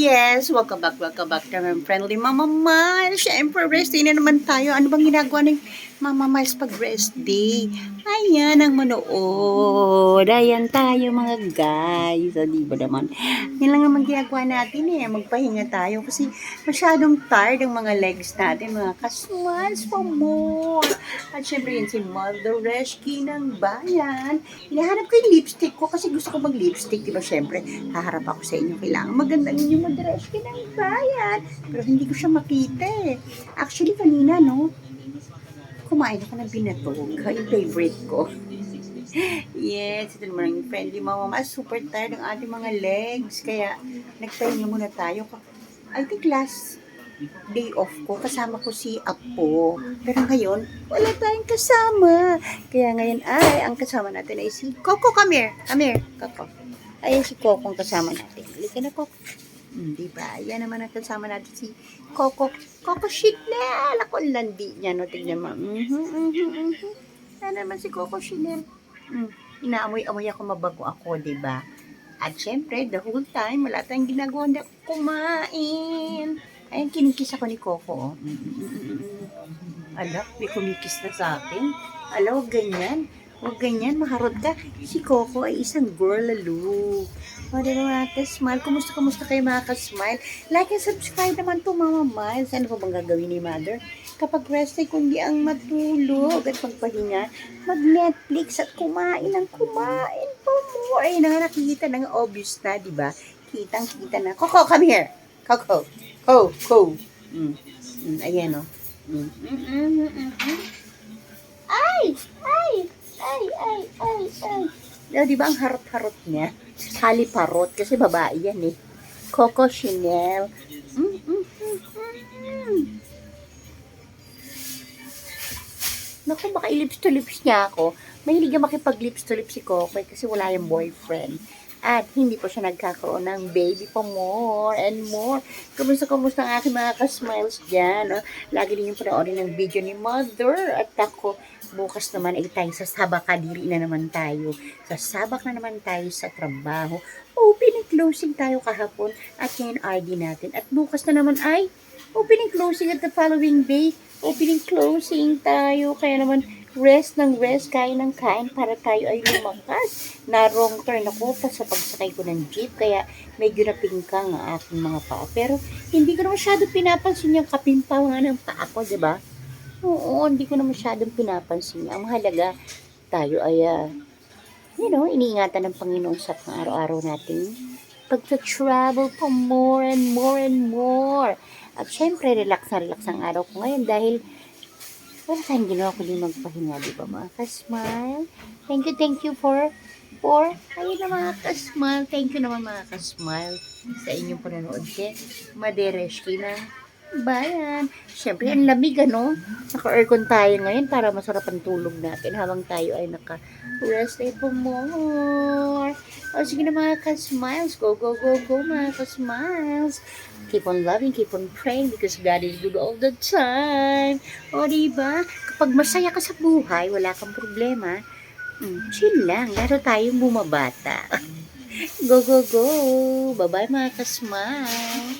Yes, welcome back, welcome back to my friendly Mama Miles. Siyempre, rest day na naman tayo. Ano bang ginagawa ng Mama Miles pag rest day? Ayan ang manood. Ayan tayo mga guys. O, di ba naman? Yan lang naman ginagawa natin eh. Magpahinga tayo kasi masyadong tired ang mga legs natin. Mga kasmiles for more. At syempre yun si Mother Reski ng bayan. Hinahanap ko yung lipstick ko kasi gusto ko mag-lipstick. Di ba syempre, haharap ako sa inyo. Kailangan maganda yung Mother Reski ng bayan. Pero hindi ko siya makita eh. Actually, kanina, no? Kumain ako ng binatog. Yung favorite ko. Yes, ito naman ang friendly mama. Mas super tired ang ating mga legs. Kaya, nagpahinga muna tayo. I think last day off ko, kasama ko si Apo. Pero ngayon, wala tayong kasama. Kaya ngayon ay, ang kasama natin ay si Coco. Come here. Come here, Coco. Ayan si Coco ang kasama natin. Halika na, Coco. Hindi ba? Yan naman ang kasama natin si Coco. Coco Chanel. Ako ang landi niya, no? Tignan mo. Mhm, mhm, mhm. Yan naman si Coco Chanel. Mm. Inaamoy-amoy ako mabago ako, di ba? At syempre, the whole time, wala tayong ginagawa na kumain. Ayun, kinikis ako ni Coco. oh. Mm, mm, mm. Ala, may kumikis na sa akin. Ala, huwag ganyan. Huwag ganyan, maharot ka. Si Coco ay isang girl lalo. O, di ba mga ka-smile? Kumusta, kumusta kayo mga ka-smile? Like and subscribe naman to Mama Miles. Ano pa bang gagawin ni Mother? Kapag rest ay kundi ang matulog at magpahinga, mag-Netflix at kumain ng kumain pa mo. Ay, na nakikita na nga obvious na, di ba? Kitang-kita na. Coco, come here. Coco. Ko, ko. Mm. Mm, ayan, o. Mm. Mm, mm, mm, mm, mm. Ay! Ay! Ay! Ay! Ay! Ay! Oh, di ba ang harot-harot niya? Haliparot kasi babae yan eh. Coco Chanel. Mm, mm, mm, mm. Naku, baka ilips to lips niya ako. Mahilig ang makipag-lips to lips si Coco eh, kasi wala yung boyfriend. At hindi pa siya nagkakaroon ng baby pa more and more. Kumusta, kumusta ang aking mga ka-smiles dyan? No? Lagi din yung panoorin ng video ni Mother. At ako, bukas naman ay tayo sa sabak kadiri na naman tayo. Sa sabak na naman tayo sa trabaho. Open and closing tayo kahapon at ngayon RD natin. At bukas na naman ay open and closing at the following day. Open and closing tayo. Kaya naman rest ng rest, kain ng kain para tayo ay lumakas. Na wrong turn ako pa sa pagsakay ko ng jeep. Kaya medyo napingkang ang aking mga paa. Pero hindi ko na masyado pinapansin yung kapimpawan ng paa ko, di ba? Oo, hindi ko na masyadong pinapansin. Ang mahalaga, tayo ay, ah, you know, iniingatan ng Panginoon sa pang araw-araw natin. Pagta-travel pa more and more and more. At syempre, relax na relax ang araw ko ngayon dahil wala tayong ginawa kundi magpahinga, di ba mga kasmile? Thank you, thank you for, for, ayun na mga kasmile. Thank you naman mga kasmile sa inyong panonood kay Madereski na bayan. Siyempre, ang lamig, ano? Naka-aircon tayo ngayon para masarap ang tulog natin habang tayo ay naka-rest for more. O, sige na mga ka-smiles. Go, go, go, go, mga ka-smiles. Keep on loving, keep on praying because God is good all the time. O, diba? Kapag masaya ka sa buhay, wala kang problema, mm, chill lang. Laro tayong bumabata. go, go, go. Bye-bye, mga ka-smile.